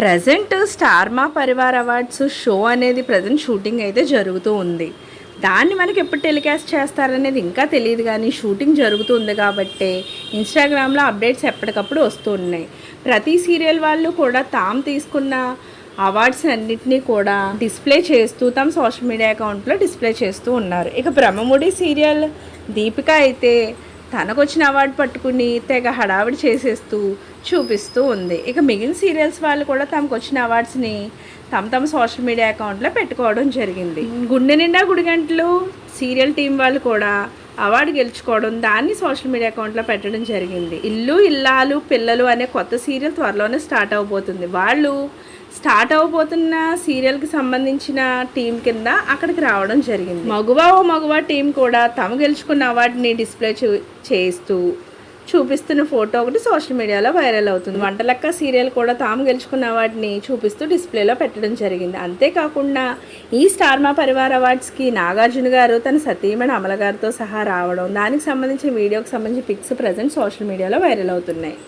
Present Star Maa Parivaar awards show అనేది present shooting అయితే జరుగుతూ ఉంది. దాన్ని మనకి ఎప్పుడు టెలికాస్ట్ చేస్తారనేది ఇంకా తెలియదు కానీ షూటింగ్ జరుగుతుంది కాబట్టి ఇన్స్టాగ్రామ్లో అప్డేట్స్ ఎప్పటికప్పుడు వస్తూ ఉన్నాయి. ప్రతి సీరియల్ వాళ్ళు కూడా తాము తీసుకున్న అవార్డ్స్ అన్నింటినీ కూడా డిస్ప్లే చేస్తూ తమ సోషల్ మీడియా అకౌంట్లో డిస్ప్లే చేస్తూ ఉన్నారు. ఇక బ్రహ్మముడి సీరియల్ దీపిక అయితే తనకు వచ్చిన అవార్డు పట్టుకుని తెగ హడావిడి చేసేస్తూ చూపిస్తూ ఉంది. ఇక మిగిలిన సీరియల్స్ వాళ్ళు కూడా తమకు వచ్చిన అవార్డ్స్ని తమ తమ సోషల్ మీడియా అకౌంట్లో పెట్టుకోవడం జరిగింది. గుండె నిండా గుడిగంటలు సీరియల్ టీం వాళ్ళు కూడా అవార్డు గెలుచుకోవడం దాన్ని సోషల్ మీడియా అకౌంట్లో పెట్టడం జరిగింది. ఇల్లు ఇల్లాలు పిల్లలు అనే కొత్త సీరియల్ త్వరలోనే స్టార్ట్ అవబోతుంది. వాళ్ళు స్టార్ట్ అవబోతున్న సీరియల్కి సంబంధించిన టీం కింద అక్కడికి రావడం జరిగింది. మగువ ఓ మగువా టీం కూడా తమ గెలుచుకున్న అవార్డుని డిస్ప్లే చూ- చేస్తూ చూపిస్తున్న ఫోటో ఒకటి సోషల్ మీడియాలో వైరల్ అవుతుంది. వంటలక్క సీరియల్ కూడా తాము గెలుచుకున్న వాటిని చూపిస్తూ డిస్ప్లేలో పెట్టడం జరిగింది. అంతేకాకుండా ఈ స్టార్ మా పరివార్ అవార్డ్స్కి నాగార్జున గారు తన సతీమణి అమల గారితో సహా రావడం దానికి సంబంధించిన వీడియోకి సంబంధించిన పిక్స్ ప్రజెంట్ సోషల్ మీడియాలో వైరల్ అవుతున్నాయి.